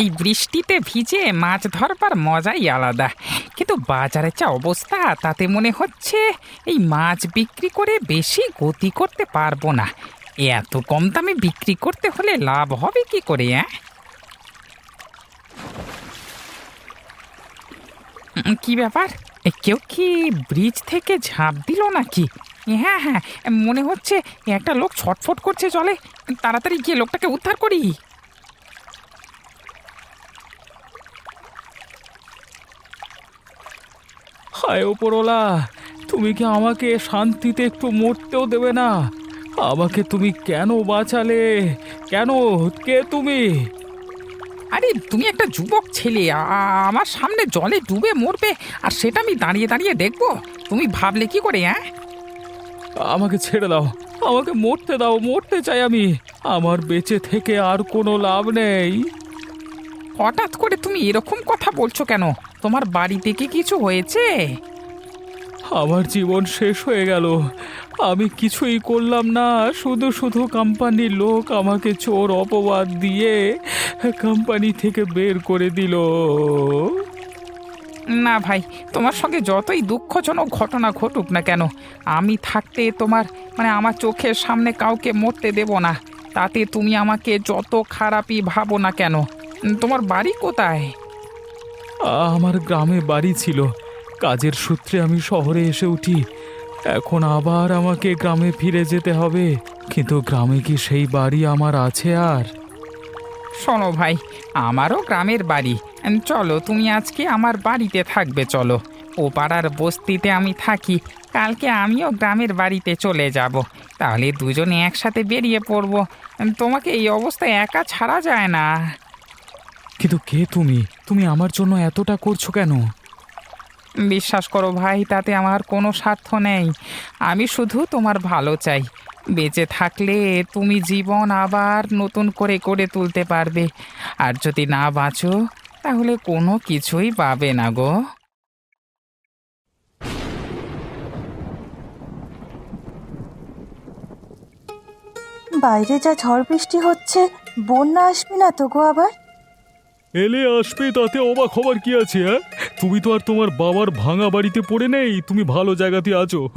এই বৃষ্টিতে ভিজে মাছ ধরবার মজাই আলাদা। কিন্তু বাজারের যা অবস্থা, তাতে মনে হচ্ছে এই মাছ বিক্রি করে বেশি গতি করতে পারব না। এত কম দামে বিক্রি করতে হলে লাভ হবে কি করে হ্যাঁ কি ব্যাপার? কেউ কি ব্রিজ থেকে ঝাঁপ দিল নাকি? হ্যাঁ হ্যাঁ মনে হচ্ছে একটা লোক ছটফট করছে জলে তাড়াতাড়ি গিয়ে লোকটাকে উদ্ধার করি। হায় ওপরওয়ালা তুমি কি আমাকে শান্তিতে একটু মরতেও দেবে না? আমাকে তুমি কেন বাঁচালে? কেন? কে তুমি? আরে তুমি একটা যুবক ছেলে আ- আমার সামনে জলে ডুবে মরবে আর সেটা আমি দাঁড়িয়ে দাঁড়িয়ে দেখব। তুমি ভাবলে কি করে হ্যাঁ আমাকে ছেড়ে দাও আমাকে মরতে দাও মরতে চাই আমি। আমার বেঁচে থেকে আর কোনো লাভ নেই। হঠাৎ করে তুমি এরকম কথা বলছো কেন? তোমার বাড়িতে কি কিছু হয়েছে? আমার জীবন শেষ হয়ে গেল। আমি কিছুই করলাম না। শুধু শুধু কোম্পানির লোক আমাকে চোর অপবাদ দিয়ে কোম্পানি থেকে বের করে দিল। না ভাই তোমার সঙ্গে যতই দুঃখজনক ঘটনা ঘটুক না কেন আমি থাকতে তোমার মানে আমার চোখের সামনে কাউকে মরতে দেব না। তাতে তুমি আমাকে যত খারাপই ভাবো না কেন তোমার বাড়ি কোথায়? আমার গ্রামে বাড়ি ছিল। কাজের সূত্রে আমি শহরে এসে উঠি। এখন আবার আমাকে গ্রামে ফিরে যেতে হবে। কিন্তু গ্রামে কি সেই বাড়ি আমার আছে আর? শোনো ভাই, আমারও গ্রামের বাড়ি। চলো, তুমি আজকে আমার বাড়িতে থাকবে, চলো। ও পাড়ার বস্তিতে আমি থাকি। কালকে আমিও গ্রামের বাড়িতে চলে যাব। তাহলে দুজনে একসাথে বেরিয়ে পড়ব। তোমাকে এই অবস্থায় একা ছাড়া যায় না। কিন্তু কে তুমি? তুমি আমার জন্য এতটা করছ কেন? বিশ্বাস করো ভাই তাতে আমার কোনো স্বার্থ নেই। আমি শুধু তোমার ভালো চাই। বেঁচে থাকলে তুমি জীবন আবার নতুন করে করে তুলতে পারবে। আর যদি না বাঁচো তাহলে কোনো কিছুই পাবে না গো। বাইরে যা ঝড় বৃষ্টি হচ্ছে বন্যা আসবে না তো গো আবার? এলে আসবে তাতে অবাক হবার কি আছে হ্যাঁ? তুমি তো আর তোমার বাবার ভাঙা বাড়িতে পড়ে নেই তুমি ভালো জায়গাতে আছো।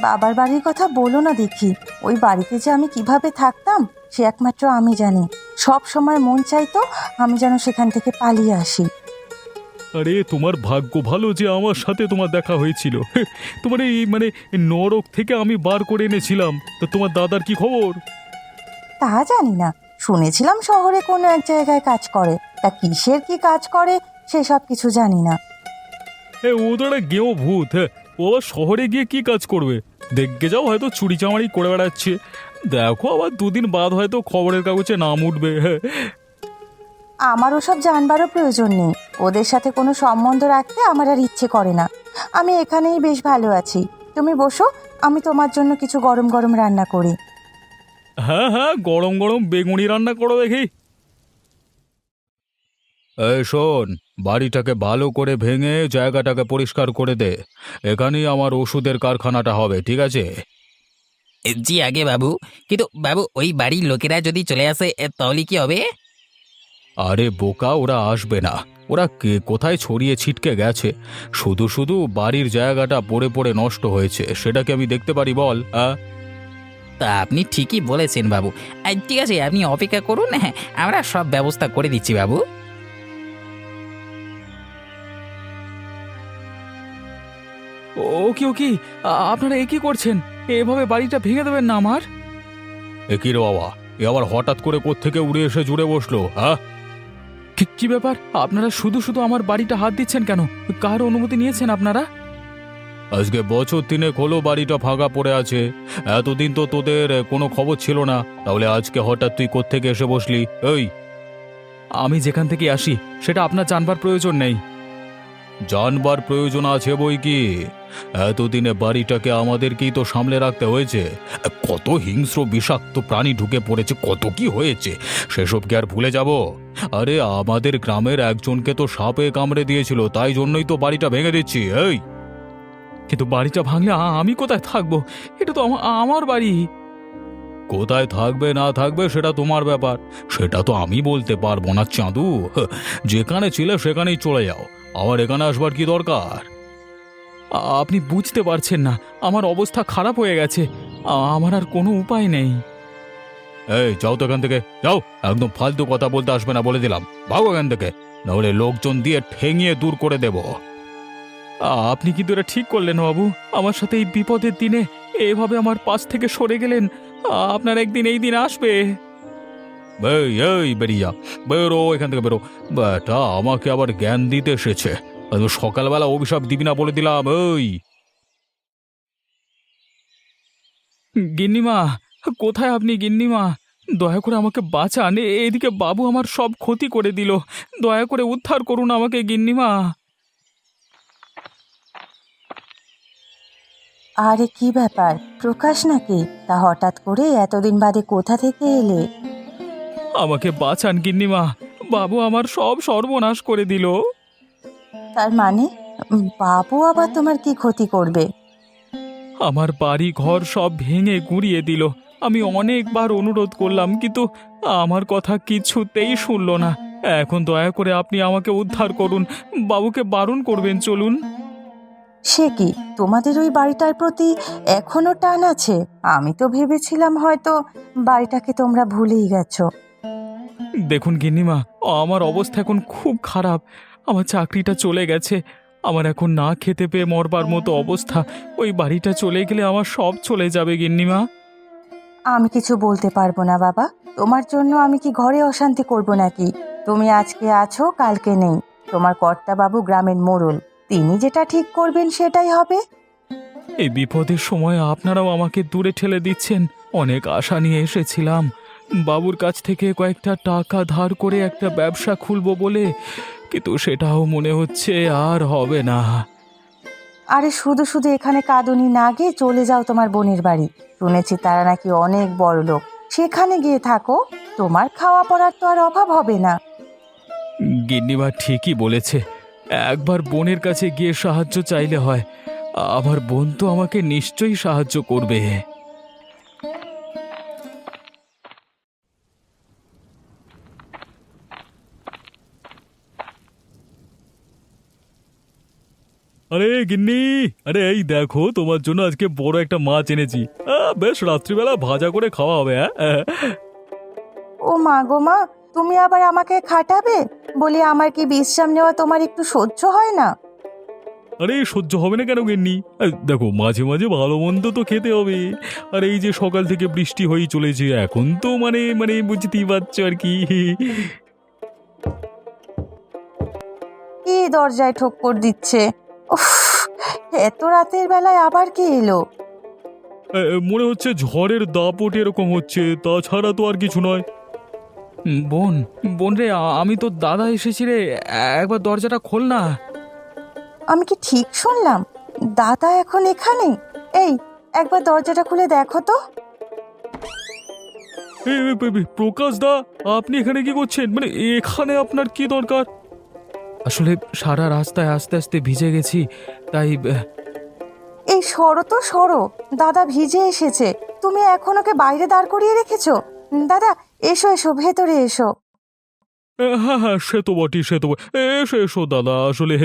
বাবার বাড়ির কথা বলো না দেখি ওই বাড়িতে যে আমি কীভাবে থাকতাম সে একমাত্র আমি জানি। সব সময় মন চাইতো আমি যেন সেখান থেকে পালিয়ে আসি। আরে তোমার ভাগ্য ভালো যে আমার সাথে তোমার দেখা হয়েছিল। তোমার এই মানে নরক থেকে আমি বার করে এনেছিলাম। তো তোমার দাদার কি খবর? তা জানি না। শুনেছিলাম শহরে কোনো এক জায়গায় কাজ করে। তা কিসের কি কাজ করে সেসব কিছু জানি না। এ ওদের গেও ভূত হ্যাঁ ও আবার শহরে গিয়ে কি কাজ করবে? দেখতে যাও হয়তো চুরি চামারি করে বেড়াচ্ছে। দেখো আবার দুদিন বাদ হয়তো খবরের কাগজে নাম উঠবে হ্যাঁ আমার ওসব জানবারও প্রয়োজন নেই। ওদের সাথে কোনো সম্বন্ধ রাখতে আমার আর ইচ্ছে করে না। আমি এখানেই বেশ ভালো আছি। তুমি বসো আমি তোমার জন্য কিছু গরম গরম রান্না করি। হ্যাঁ হ্যাঁ গরম গরম বেগুনি রান্না করো দেখি। এই শোন বাড়িটাকে ভালো করে ভেঙে জায়গাটাকে পরিষ্কার করে দে। এখানেই আমার ওষুধের কারখানাটা হবে ঠিক আছে? জি আগে বাবু। কিন্তু বাবু ওই বাড়ির লোকেরা যদি চলে আসে এ, তাহলে কি হবে? আরে বোকা ওরা আসবে না। ওরা কে কোথায় ছড়িয়ে ছিটকে গেছে? শুধু শুধু বাড়ির জায়গাটা পড়ে পড়ে নষ্ট হয়েছে সেটাকে আমি দেখতে পারি বল আ? তা আপনি ঠিকই বলেছেন বাবু। আর ঠিক আছে আপনি অপেক্ষা করুন হ্যাঁ আমরা সব ব্যবস্থা করে দিচ্ছি বাবু। ও কি ও কি আ- আপনারা এ কি করছেন? এভাবে বাড়িটা ভেঙে দেবেন না আমার? এ কি রে বাবা? এ আবার হঠাৎ করে কোত্থেকে উড়ে এসে জুড়ে বসল হ্যাঁ? কি কি ব্যাপার? আপনারা শুধু শুধু আমার বাড়িটা হাত দিচ্ছেন কেন? কার অনুমতি নিয়েছেন আপনারা? আজকে বছর তিনেক হলো বাড়িটা ফাঁকা পড়ে আছে। এতদিন তো তোদের কোনো খবর ছিল না। তাহলে আজকে হঠাৎ তুই কোত্থেকে এসে বসলি? ওই আমি যেখান থেকে আসি, সেটা আপনার জানবার প্রয়োজন নেই। জানবার প্রয়োজন আছে বই কি? এতদিনে বাড়িটাকে আমাদেরকেই তো সামলে রাখতে হয়েছে। কত হিংস্র, বিষাক্ত প্রাণী ঢুকে পড়েছে, কত কি হয়েছে, সেসব কি আর ভুলে যাব? আরে, আমাদের গ্রামের একজনকে তো সাপে কামড়ে দিয়েছিল, তাই জন্যই তো বাড়িটা ভেঙে দিচ্ছি, এই। কিন্তু বাড়িটা ভাঙলে আ- আমি কোথায় থাকব? এটা তো আমা- আমার বাড়ি। কোথায় থাকবে না থাকবে সেটা তোমার ব্যাপার। সেটা তো আমি বলতে পারব না চাঁদু। হ্যাঁ, যেখানে ছিলে সেখানেই চলে যাও। আবার এখানে আসবার কি দরকার? আপনি বুঝতে পারছেন না। আমার অবস্থা খারাপ হয়ে গেছে। আমার আর কোনো উপায় নেই। এই যাও তো এখান থেকে। যাও একদম ফালতু কথা বলতে আসবে না বলে দিলাম। ভাগো এখান থেকে। নাহলে লোকজন দিয়ে ঠেঙিয়ে দূর করে দেব। আপনি কিন্তু এটা ঠিক করলেন বাবু। আমার সাথে এই বিপদের দিনে এভাবে আমার পাশ থেকে সরে গেলেন আপনার একদিন এই দিন আসবে। এই এই বেরিয়া বেরো এখান থেকে বেরো। বেটা আমাকে আবার জ্ঞান দিতে এসেছে। সকালবেলা অভিশাপ দিবি না বলে দিলাম ওই গিন্নিমা কোথায় আপনি গিন্নিমা? দয়া করে আমাকে বাঁচান এদিকে বাবু আমার সব ক্ষতি করে দিল। দয়া করে উদ্ধার করুন আমাকে গিন্নিমা। আরে কি ব্যাপার? প্রকাশ নাকি? তা হঠাৎ করে এতদিন বাদে কোথা থেকে এলে? আমাকে বাঁচান গিন্নিমা। বাবু আমার সব সর্বনাশ করে দিল। তার মানে? বাবু আবার তোমার কি ক্ষতি করবে? আমার বাড়ি ঘর সব ভেঙে গুঁড়িয়ে দিল। আমি অনেকবার অনুরোধ করলাম কিন্তু আমার কথা কিছুতেই শুনল না। এখন দয়া করে আপনি আমাকে উদ্ধার করুন। বাবুকে বারণ করবেন চলুন। সে কি তোমাদের ওই বাড়িটার প্রতি এখনও টান আছে? আমি তো ভেবেছিলাম হয়তো বাড়িটাকে তোমরা ভুলেই গেছো। দেখুন গিন্নিমা আমার অবস্থা এখন খুব খারাপ। আমার চাকরিটা চলে গেছে। আমার এখন না খেতে পেয়ে মরবার মতো অবস্থা। ওই বাড়িটা চলে গেলে আমার সব চলে যাবে গিন্নিমা। আমি কিছু বলতে পারব না বাবা। তোমার জন্য আমি কি ঘরে অশান্তি করব নাকি? তুমি আজকে আছো কালকে নেই। তোমার কর্তাবাবু গ্রামের মোড়ল। তিনি যেটা ঠিক করবেন সেটাই হবে। এই বিপদের সময় আপনারাও আমাকে দূরে ঠেলে দিচ্ছেন। অনেক আশা নিয়ে এসেছিলাম। বাবুর কাছ থেকে কয়েকটা টাকা ধার করে একটা ব্যবসা খুলবো বলে কিন্তু সেটাও মনে হচ্ছে আর হবে না। আরে শুধু শুধু এখানে কাঁদুনি না গিয়ে চলে যাও তোমার বোনের বাড়ি। শুনেছি তারা নাকি অনেক বড় লোক। সেখানে গিয়ে থাকো। তোমার খাওয়া পড়ার তো আর অভাব হবে না। গিন্নিমা ঠিকই বলেছে। একবার বোনের কাছে গিয়ে সাহায্য চাইলে হয়। আমার বোন তো আমাকে নিশ্চয়ই সাহায্য করবে। আরে গিন্নি আরে এই দেখো তোমার জন্য আজকে বড় একটা মাছ এনেছি। আহ, বেশ রাত্রিবেলা ভাজা করে খাওয়া হবে হ্যাঁ? ও মা গো মা তুমি আবার আমাকে খাটাবে? বলি আমার কি বিশ্রাম নেওয়া তোমার একটু সহ্য হয় না? আরে সহ্য হবে না কেন গেননি? দেখো মাঝে মাঝে ভালো মন্দ তো খেতে হবে। আর এই যে সকাল থেকে বৃষ্টি হয়েই চলেছে এখন তো মানে মানে বুঝতেই পারছ আর কি। কি দরজায় ঠক্কর দিচ্ছে? উফ এত রাতের বেলায় আবার কে এলো? এ, মনে হচ্ছে ঝড়ের দাপট এরকম হচ্ছে তাছাড়া তো আর কিছু নয়। বোন বোন রে আমি তো দাদা এসেছি রে। একবার দরজাটা খোল না। আমি কি ঠিক শুনলাম? দাদা এখন এখানে এই একবার দরজাটা খুলে দেখো তো। প্রকাশ দা আপনি এখানে কি করছেন? মানে এখানে আপনার কি দরকার? আসলে সারা রাস্তায় আস্তে আস্তে ভিজে গেছি তাই এই সরো তো সরো দাদা ভিজে এসেছে। তুমি এখন ওকে বাইরে দাঁড় করিয়ে রেখেছো। দাদা এসো এসো ভেতরে এসো। হ্যাঁ হ্যাঁ সে তো বটি সে তো বটে। এসো এসো দাদা আসলে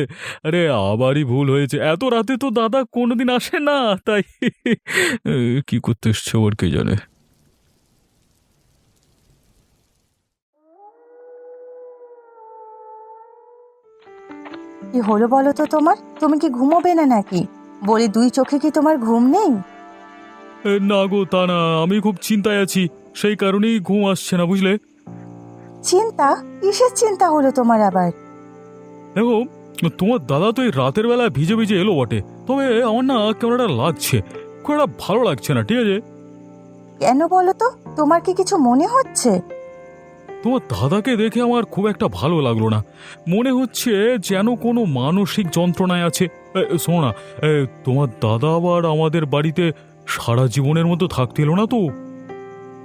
আরে আবারই ভুল হয়েছে। এত রাতে তো দাদা কোনোদিন আসে না তাই এ, কি করতে এসছে ওর কে জানে? কি হলো বলো তো তোমার? তুমি কি ঘুমোবে না নাকি? বলি দুই চোখে কি তোমার ঘুম নেই? এ, না গো তা না আমি খুব চিন্তায় আছি। সেই কারণেই ঘুম আসছে না বুঝলে? চিন্তা? কিসের চিন্তা হলো তোমার আবার? দেখো তোমার দাদা তো এই রাতের বেলা ভিজে ভিজে এলো বটে। তবে আমার না কেমন একটা লাগছে। খুব একটা ভালো লাগছে না ঠিক আছে? কেন বলো তো? তোমার কি কিছু মনে হচ্ছে? তোমার দাদাকে দেখে আমার খুব একটা ভালো লাগল না। মনে হচ্ছে যেন কোনো মানসিক যন্ত্রণায় আছে। শোনো না তোমার দাদা আবার আমাদের বাড়িতে সারা জীবনের মতো থাকতে এলো না তো?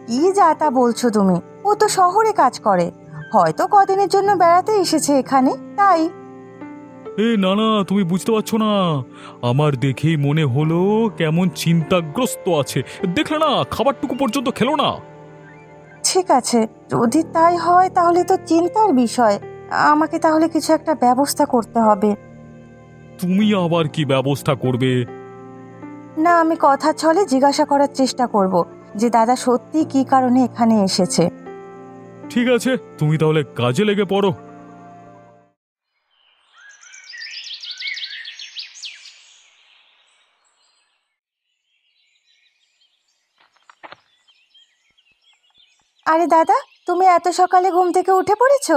কি যা তা বলছো তুমি? ও তো শহরে কাজ করে। হয়তো কদিনের জন্য বেড়াতে এসেছে এখানে তাই। এ না না তুমি বুঝতে পারছ না। আমার দেখেই মনে হলো কেমন চিন্তাগ্রস্ত আছে। দেখলে না খাবারটুকু পর্যন্ত খেলো না। ঠিক আছে যদি তাই হয় তাহলে তো চিন্তার বিষয়। আমাকে তাহলে কিছু একটা ব্যবস্থা করতে হবে। তুমি আবার কি ব্যবস্থা করবে? না আমি কথা ছলে জিজ্ঞাসা করার চেষ্টা করব। যে দাদা সত্যি কি কারণে এখানে এসেছে। ঠিক আছে তুমি তাহলে কাজে লেগে পড়ো। আরে দাদা তুমি এত সকালে ঘুম থেকে উঠে পড়েছো?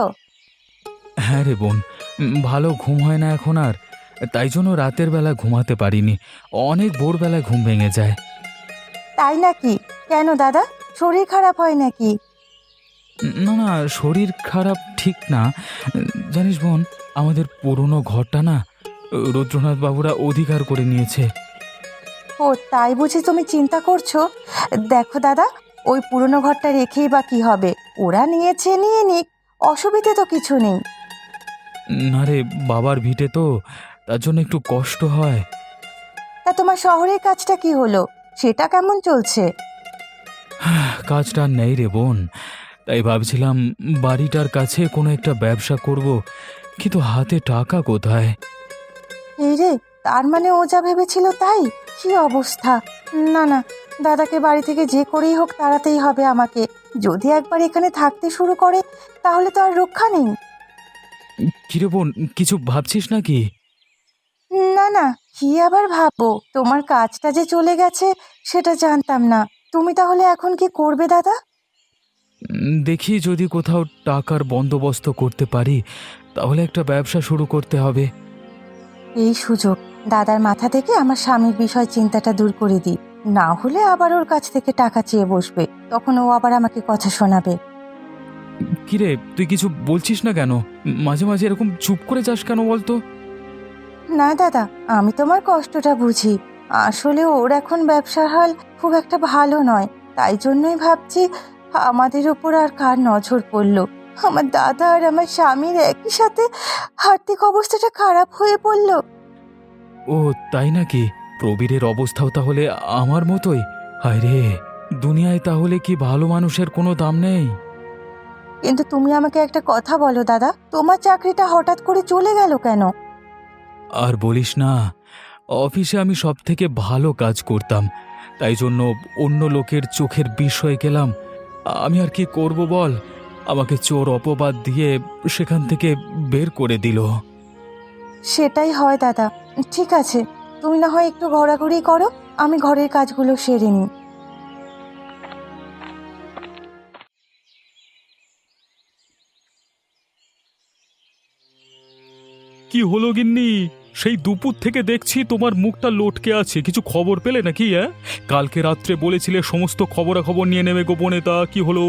হ্যাঁ রে বোন উম, ভালো ঘুম হয় না এখন আর। তাই জন্য রাতের বেলা ঘুমাতে পারিনি। অনেক ভোরবেলায় ঘুম ভেঙে যায়। তাই নাকি? কেন দাদা? শরীর খারাপ হয় নাকি? না না শরীর খারাপ ঠিক না। জানিস বোন আমাদের পুরনো ঘরটা না রুদ্রনাথ বাবুরা অধিকার করে নিয়েছে। ও তাই বুঝি তুমি চিন্তা করছ? দেখো দাদা ওই পুরনো ঘরটা রেখেই বা কি হবে? ওরা নিয়েছে নিয়ে নিক অসুবিধে তো কিছু নেই। না রে বাবার ভিটে তো তার জন্য একটু কষ্ট হয়। তা তোমার শহরের কাজটা কি হলো? সেটা কেমন চলছে? কাজটা নেই রে বোন। তাই ভাবছিলাম বাড়িটার কাছে কোনো একটা ব্যবসা করব কিন্তু হাতে টাকা কোথায়? এই রে তার মানে ও যা ভেবেছিল তাই? কি অবস্থা? না না দাদাকে বাড়ি থেকে যে করেই হোক তাড়াতেই হবে আমাকে। যদি একবার এখানে থাকতে শুরু করে তাহলে তো আর রক্ষা নেই। কিরে বোন কিছু ভাবছিস নাকি? না না কি আবার ভাববো? তোমার কাজটা যে চলে গেছে সেটা জানতাম না। তুমি তাহলে এখন কি করবে দাদা? দেখি যদি কোথাও টাকার বন্দোবস্ত করতে পারি তাহলে একটা ব্যবসা শুরু করতে হবে। এই সুযোগ দাদার মাথা থেকে আমার স্বামীর বিষয় চিন্তাটা দূর করে দিই। না হলে আবার ওর কাছ থেকে টাকা চেয়ে বসবে তখন ও আবার আমাকে কথা শোনাবে। কিরে তুই কিছু বলছিস না কেন? মাঝে মাঝে এরকম চুপ করে যাস কেন বলতো? না দাদা আমি তোমার কষ্টটা বুঝি। আসলে ওর এখন ব্যবসার হাল খুব একটা ভালো নয়। তাই জন্যই ভাবছি আমাদের ওপর আর কার নজর পড়ল? আমার দাদা আর আমার স্বামীর একই সাথে আর্থিক অবস্থাটা খারাপ হয়ে পড়ল। ও তাই নাকি? প্রবীরের অবস্থাও তাহলে আমার মতোই? হায় রে দুনিয়ায় তাহলে কি ভালো মানুষের কোনো দাম নেই? কিন্তু তুমি আমাকে একটা কথা বলো দাদা তোমার চাকরিটা হঠাৎ করে চলে গেল কেন? আর বলিস না অফিসে আমি সব থেকে ভালো কাজ করতাম তাই জন্য অন্য লোকের চোখের বিষ হয়ে গেলাম। আমি আর কি করব বল? আমাকে চোর অপবাদ দিয়ে সেখান থেকে বের করে দিল। সেটাই হয় দাদা। ঠিক আছে তুমি না হয় একটু ঘোরাঘুরি করো আমি ঘরের কাজগুলো সেরে নিই। কি হলো গিন্নি? সেই দুপুর থেকে দেখছি তোমার মুখটা লটকে আছে। কিছু খবর পেলে নাকি হ্যাঁ কালকে রাত্রে বলেছিলে সমস্ত খবরাখবর নিয়ে নেবে গোপনে তা কি হলো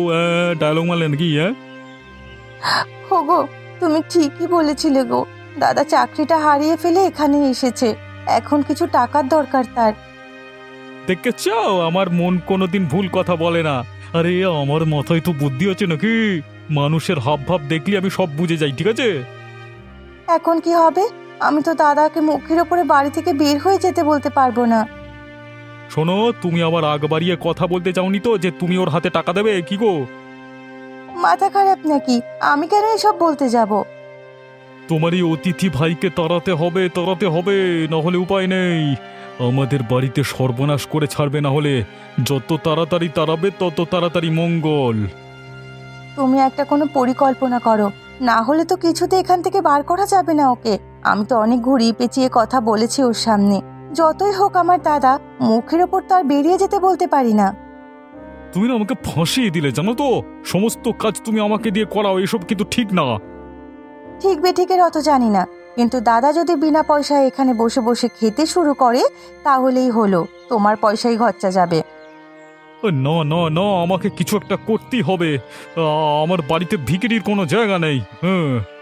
ডায়লগ মারলে নাকি হ্যাঁ গো তুমি ঠিকই বলেছিলে গো। দাদা চাকরিটা হারিয়ে ফেলে এখানে এসেছে। এখন কিছু টাকার দরকার তার। দেখতে চাও আমার মন কোনোদিন ভুল কথা বলে না। আরে আমার মাথায় তো বুদ্ধি আছে নাকি? মানুষের হাব ভাব দেখলে আমি সব বুঝে যাই ঠিক আছে? এখন কি হবে? আমি তো দাদাকে মুখের ওপরে বাড়ি থেকে বের হয়ে যেতে বলতে পারব না। শোনো তুমি আবার আগ বাড়িয়ে কথা বলতে চাওনি তো যে তুমি ওর হাতে টাকা দেবে কি গো? মাথা খারাপ নাকি? আমি কেন এসব বলতে যাব? তোমার এই অতিথি ভাইকে তাড়াতে হবে তাড়াতে হবে না হলে উপায় নেই। আমাদের বাড়িতে সর্বনাশ করে ছাড়বে না হলে যত তাড়াতাড়ি তাড়াবে তত তাড়াতাড়ি মঙ্গল। তুমি একটা কোনো পরিকল্পনা করো না হলে তো কিছুতে এখান থেকে বার করা যাবে না ওকে। আমি তো অনেক ঘুরিয়ে পেঁচিয়ে কথা বলেছি ওর সামনে। যতই হোক আমার দাদা মুখের ওপর তো আর বেরিয়ে যেতে বলতে পারি না। তুমি না আমাকে ফাঁসিয়ে দিলে জানো তো? সমস্ত কাজ তুমি আমাকে দিয়ে করাও এসব কিন্তু ঠিক না। ঠিক বেঠিকের অত জানি না। কিন্তু দাদা যদি বিনা পয়সায় এখানে বসে বসে খেতে শুরু করে তাহলেই হলো। তোমার পয়সাই খরচা যাবে। ও, না না না আমাকে কিছু একটা করতেই হবে। আমার বাড়িতে ভিকিরির কোনো জায়গা নেই। হ্যাঁ।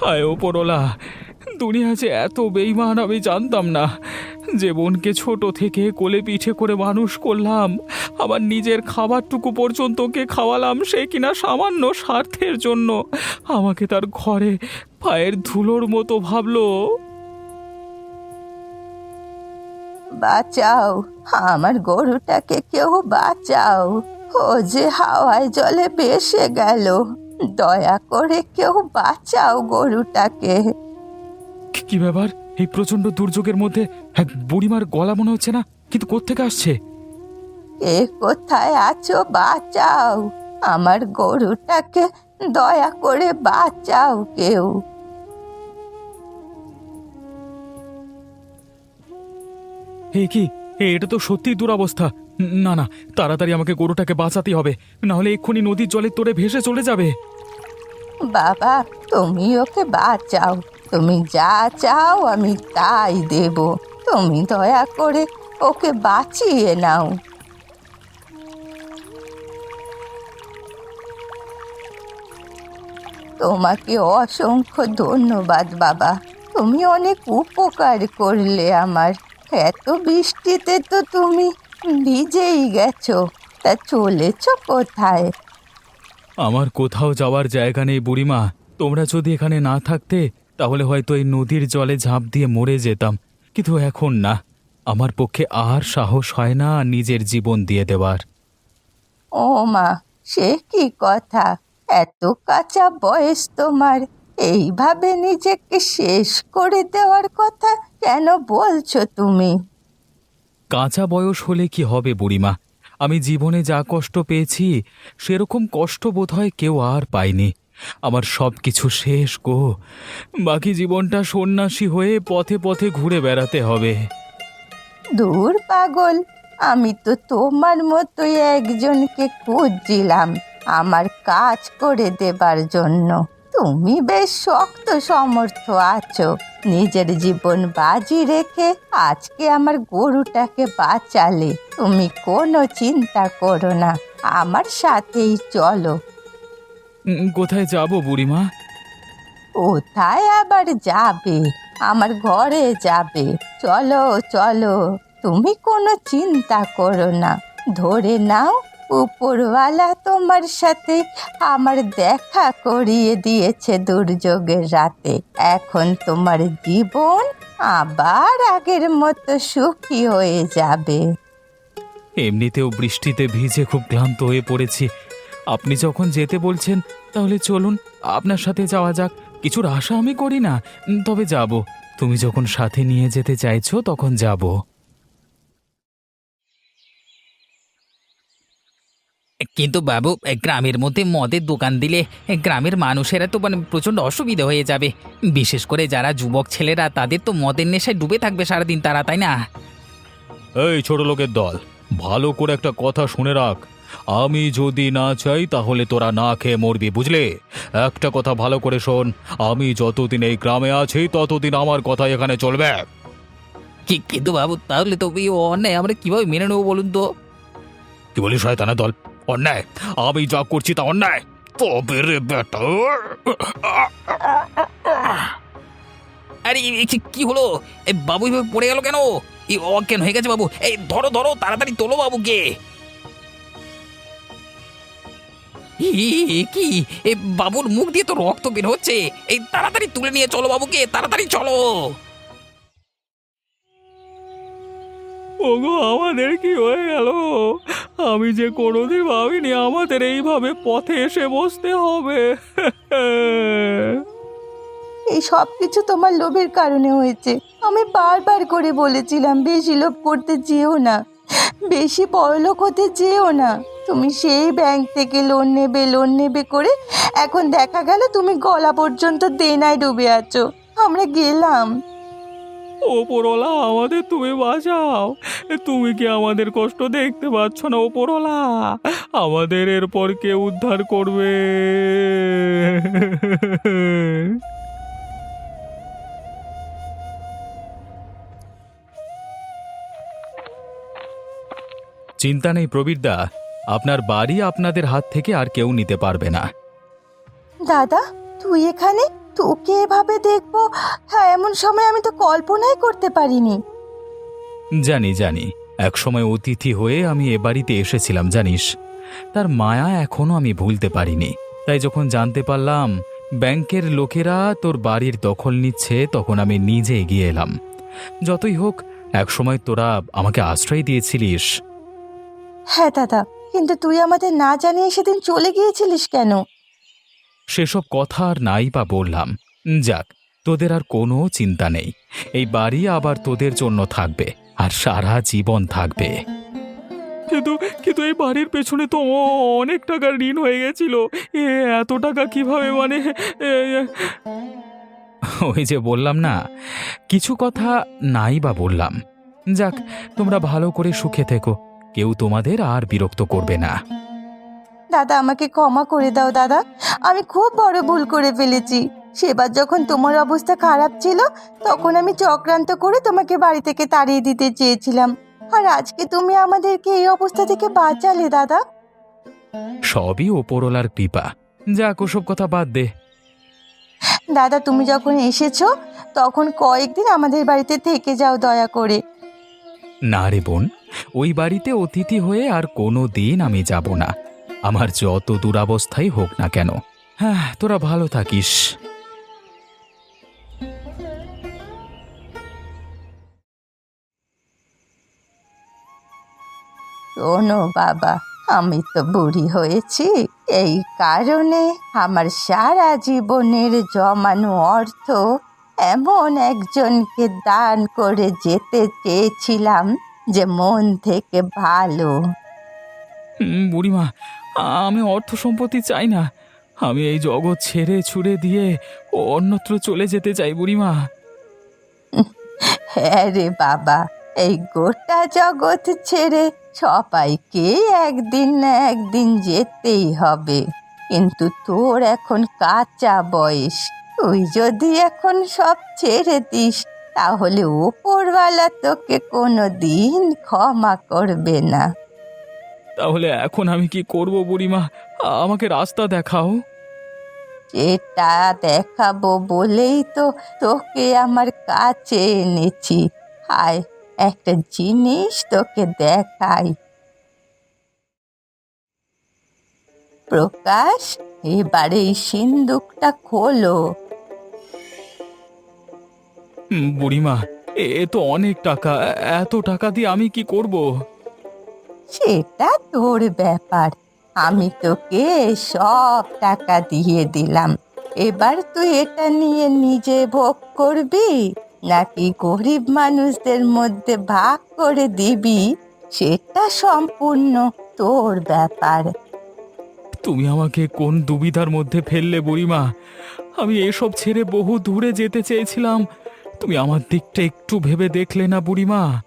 হায় ওপরওয়ালা দুনিয়া যে এত বেইমান আমি জানতাম না। যে বোনকে ছোট থেকে কোলে পিঠে করে মানুষ করলাম আমার নিজের খাবারটুকু পর্যন্ত ওকে খাওয়ালাম, সে কিনা সামান্য স্বার্থের জন্য। আমাকে তার ঘরে পায়ের ধুলোর মতো ভাবলো। বাঁচাও, আমার গরুটাকে কেউ বাঁচাও। ও যে হাওয়ায় জলে ভেসে গেল। দয়া করে কেউ বাঁচাও গরুটাকে। কি- কি ব্যাপার? এই প্রচণ্ড দুর্যোগের মধ্যে এক বুড়িমার গলা মনে হচ্ছে না কিন্তু কোত্থেকে আসছে? এ কোথায় আছো বাঁচাও আমার গরুটাকে দয়া করে বাঁচাও কেউ। হে কি? এটা তো সত্যিই দুরবস্থা। না না, তাড়াতাড়ি আমাকে গরুটাকে বাঁচাতে হবে না হলে এক্ষুনি নদীর জলে তোরে ভেসে চলে যাবে। বাবা, তুমি ওকে বাঁচাও। তুমি যা চাও আমি তাই দেব। তুমি দয়া করে ওকে বাঁচিয়ে নাও। তোমাকে অসংখ্য ধন্যবাদ, বাবা। তুমি অনেক উপকার করলে আমার। এত বৃষ্টিতে তো তুমি ভিজেই গেছো তা চলেছ কোথায়? আমার কোথাও যাওয়ার জায়গা নেই বুড়িমা। তোমরা যদি এখানে না থাকতে তাহলে হয়তো এই নদীর জলে ঝাঁপ দিয়ে মরে যেতাম। কিন্তু এখন না। আমার পক্ষে আর সাহস হয় না নিজের জীবন দিয়ে দেওয়ার ও মা সে কি কথা? এত কাঁচা বয়স তোমার। এইভাবে নিজেকে শেষ করে দেওয়ার কথা কেন বলছো তুমি? কাঁচা বয়স হলে কি হবে বুড়িমা? আমি জীবনে যা কষ্ট পেয়েছি, সেরকম কষ্ট বোধহয় কেউ আর পায়নি। আমার সব কিছু শেষ গো। বাকি জীবনটা সন্ন্যাসী হয়ে পথে পথে ঘুরে বেড়াতে হবে। দূর পাগল, আমি তো তোমার মতোই একজনকে খুঁজছিলাম। আমার কাজ করে দেবার জন্য। তুমি বেশ শক্ত সমর্থ আছো। নিজের জীবন বাজি রেখে আজকে আমার গরুটাকে বাঁচালে তুমি কোনো চিন্তা করো না আমার সাথেই চলো। উম, কোথায় যাব বুড়িমা? কোথায় আবার যাবে? আমার ঘরে যাবে। চলো চলো তুমি কোনো চিন্তা করো না। ধরে নাও উপরওয়ালা তোমার সাথে আমার দেখা করিয়ে দিয়েছে দুর্যোগের রাতে। এখন তোমার জীবন আবার আগের মতো সুখী হয়ে যাবে। এমনিতেও বৃষ্টিতে ভিজে খুব ক্লান্ত হয়ে পড়েছি। আপনি যখন যেতে বলছেন, তাহলে চলুন, আপনার সাথে যাওয়া যাক। কিছুর আশা আমি করি না, তবে যাব। তুমি যখন সাথে নিয়ে যেতে চাইছো, তখন যাব। কিন্তু বাবু গ্রামের মধ্যে মদের দোকান দিলে গ্রামের মানুষেরা তো মানে প্রচণ্ড অসুবিধা হয়ে যাবে। বিশেষ করে যারা যুবক ছেলেরা তাদের তো মদের নেশায় ডুবে থাকবে সারাদিন তারা তাই না? এই ছোট লোকের দল ভালো করে একটা কথা শুনে রাখ। আমি যদি না চাই তাহলে তোরা না খেয়ে মরবি বুঝলে? একটা কথা ভালো করে শোন আমি যতদিন এই গ্রামে আছি ততদিন আমার কথা এখানে চলবে। কি কিন্তু বাবু তাহলে তো এই অন্যায় আমরা কীভাবে মেনে নেব বলুন তো? কি বলি শয়তানা দল? অন্যায়। আমি যা করছি তা অন্যায়। তবে রে বেটা। আরে কি- হলো? এই বাবু পড়ে গেল কেন? এই অজ্ঞান হয়ে গেছে বাবু। এই ধরো ধরো, তাড়াতাড়ি তোলো বাবুকে। কি? এ, বাবুর মুখ দিয়ে তো রক্ত বের হচ্ছে। এই, তাড়াতাড়ি তুলে নিয়ে চলো বাবুকে, তাড়াতাড়ি চলো। ওগো, আমাদের কি হয়ে গেল? আমি যে কোনোদিন ভাবিনি আমাদের এইভাবে পথে এসে বসতে হবে। এই সব কিছু তোমার লোভের কারণে হয়েছে। আমি বারবার করে বলেছিলাম, বেশি লোভ করতে যেও না। বেশি বড়লোক হতে যেও না। তুমি সেই ব্যাংক থেকে লোন নেবে লোন নেবে করে এখন দেখা গেল তুমি গলা পর্যন্ত দেনায় ডুবে আছো। আমরা গেলাম। ওপরওয়ালা আমাদের তুমি বাঁচাও। তুমি কি আমাদের কষ্ট দেখতে পাচ্ছ না ওপরওয়ালা? আমাদের এরপর কে উদ্ধার করবে? চিন্তা নেই প্রবীরদা আপনার বাড়ি আপনাদের হাত থেকে আর কেউ নিতে পারবে না। দাদা তুই এখানে? তোকে এভাবে দেখব? হ্যাঁ এমন সময় আমি তো কল্পনাই করতে পারিনি। জানি জানি। এক সময় অতিথি হয়ে আমি এ বাড়িতে এসেছিলাম জানিস। তার মায়া এখনও আমি ভুলতে পারিনি। তাই যখন জানতে পারলাম ব্যাংকের লোকেরা তোর বাড়ির দখল নিচ্ছে তখন আমি নিজে এগিয়ে এলাম। যতই হোক একসময় তোরা আমাকে আশ্রয় দিয়েছিলিস। হ্যাঁ দাদা। কিন্তু তুই আমাদের না জানিয়ে সেদিন চলে গিয়েছিলিস কেন? সেসব কথা আর নাই বা বললাম। যাক, তোদের আর কোনো চিন্তা নেই। এই বাড়ি আবার তোদের জন্য থাকবে, আর সারা জীবন থাকবে। কিন্তু কিন্তু এই বাড়ির পেছনে তো অনেক টাকা ঋণ হয়ে গেছিল। এ, এত টাকা কীভাবে মানে? ওই যে বললাম না, কিছু কথা নাই বা বললাম। যাক, তোমরা ভালো করে সুখে থেকো। কেউ তোমাদের আর বিরক্ত করবে না। দাদা আমাকে ক্ষমা করে দাও দাদা। আমি খুব বড় ভুল করে ফেলেছি। সেবার যখন তোমার অবস্থা খারাপ ছিল তখন আমি চক্রান্ত করে তোমাকে বাড়ি থেকে তাড়িয়ে দিতে চেয়েছিলাম। আর আজকে তুমি আমাদেরকে এই অবস্থা থেকে বাঁচালে দাদা। সবই ওপরওয়ালার কৃপা। যাক ওসব কথা বাদ দে। দাদা তুমি যখন এসেছ তখন কয়েকদিন আমাদের বাড়িতে থেকে যাও দয়া করে। না রে বোন ওই বাড়িতে অতিথি হয়ে আর কোনো দিন আমি যাব না। আমার যত দুরাবস্থাই হোক না কেন। হ্যাঁ তোরা ভালো থাকিস। শোনো বাবা আমি তো বুড়ি হয়েছি। এই কারণে আমার সারা জীবনের জমানো অর্থ এমন একজনকে দান করে যেতে চেয়েছিলাম যে মন থেকে ভালো। বুড়িমা আমি অর্থ সম্পত্তি চাই না। আমি এই জগৎ ছেড়ে ছুড়ে দিয়ে অন্যত্র চলে যেতে চাই, বুড়িমা। হ্যাঁ রে বাবা, এই গোটা জগৎ ছেড়ে সবাইকে একদিন না একদিন যেতেই হবে। কিন্তু তোর এখন কাঁচা বয়স। তুই যদি এখন সব ছেড়ে দিস, তাহলে ওপরওয়ালা তোকে কোনো দিন ক্ষমা করবে না। তাহলে এখন আমি কি করব বুড়িমা? আমাকে রাস্তা দেখাও। এটা দেখাবো বলেই তো তোকে আমার কাছে এনেছি। আয় একটা জিনিস তোকে দেখাই। প্রকাশ এবারে এই সিন্দুকটা খোলো। বুড়িমা এ এ তো অনেক টাকা। এত টাকা দিয়ে আমি কি করব? সেটা তোর ব্যাপার। আমি তোকে সব টাকা দিয়ে দিলাম। এবার তুই এটা নিয়ে নিজে ভোগ করবি, নাকি গরিব মানুষদের মধ্যে ভাগ করে দিবি? সেটা সম্পূর্ণ তোর ব্যাপার। তুমি আমাকে কোন দুবিধার মধ্যে ফেললে বুড়িমা? আমি এসব ছেড়ে বহু দূরে যেতে চেয়েছিলাম। তুমি আমার দিকটা একটু ভেবে দেখলে না বুড়িমা?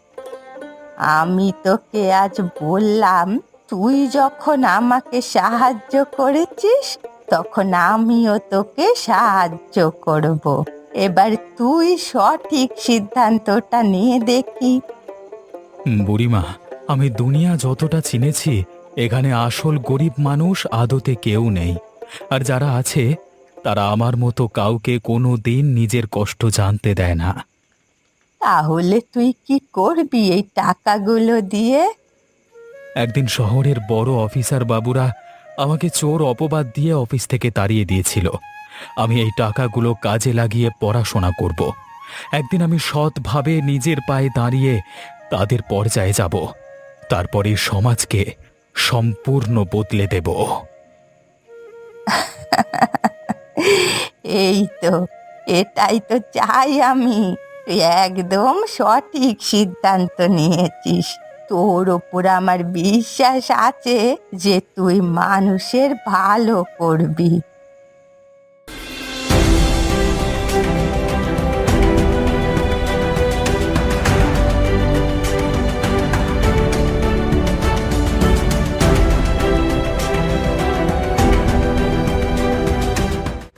আমি তোকে আজ বললাম, তুই যখন আমাকে সাহায্য করেছিস, তখন আমিও তোকে সাহায্য করব। এবার তুই সঠিক সিদ্ধান্তটা নিয়ে দেখি। বুড়িমা, আমি দুনিয়া যতটা চিনেছি, এখানে আসল গরিব মানুষ আদতে কেউ নেই। আর যারা আছে, তারা আমার মতো কাউকে কোনো দিন নিজের কষ্ট জানতে দেয় না। তাহলে তুই কি করবি এই টাকাগুলো দিয়ে? একদিন শহরের বড় অফিসার বাবুরা আমাকে চোর অপবাদ দিয়ে অফিস থেকে তাড়িয়ে দিয়েছিল। আমি এই টাকাগুলো কাজে লাগিয়ে পড়াশোনা করব। একদিন আমি সৎভাবে নিজের পায়ে দাঁড়িয়ে তাদের পর্যায়ে যাব। তারপরে সমাজকে সম্পূর্ণ বদলে দেব। এই তো এটাই তো চাই আমি। তুই একদম সঠিক সিদ্ধান্ত নিয়েছিস। তোর ওপর আমার বিশ্বাস আছে যে তুই মানুষের ভালো করবি।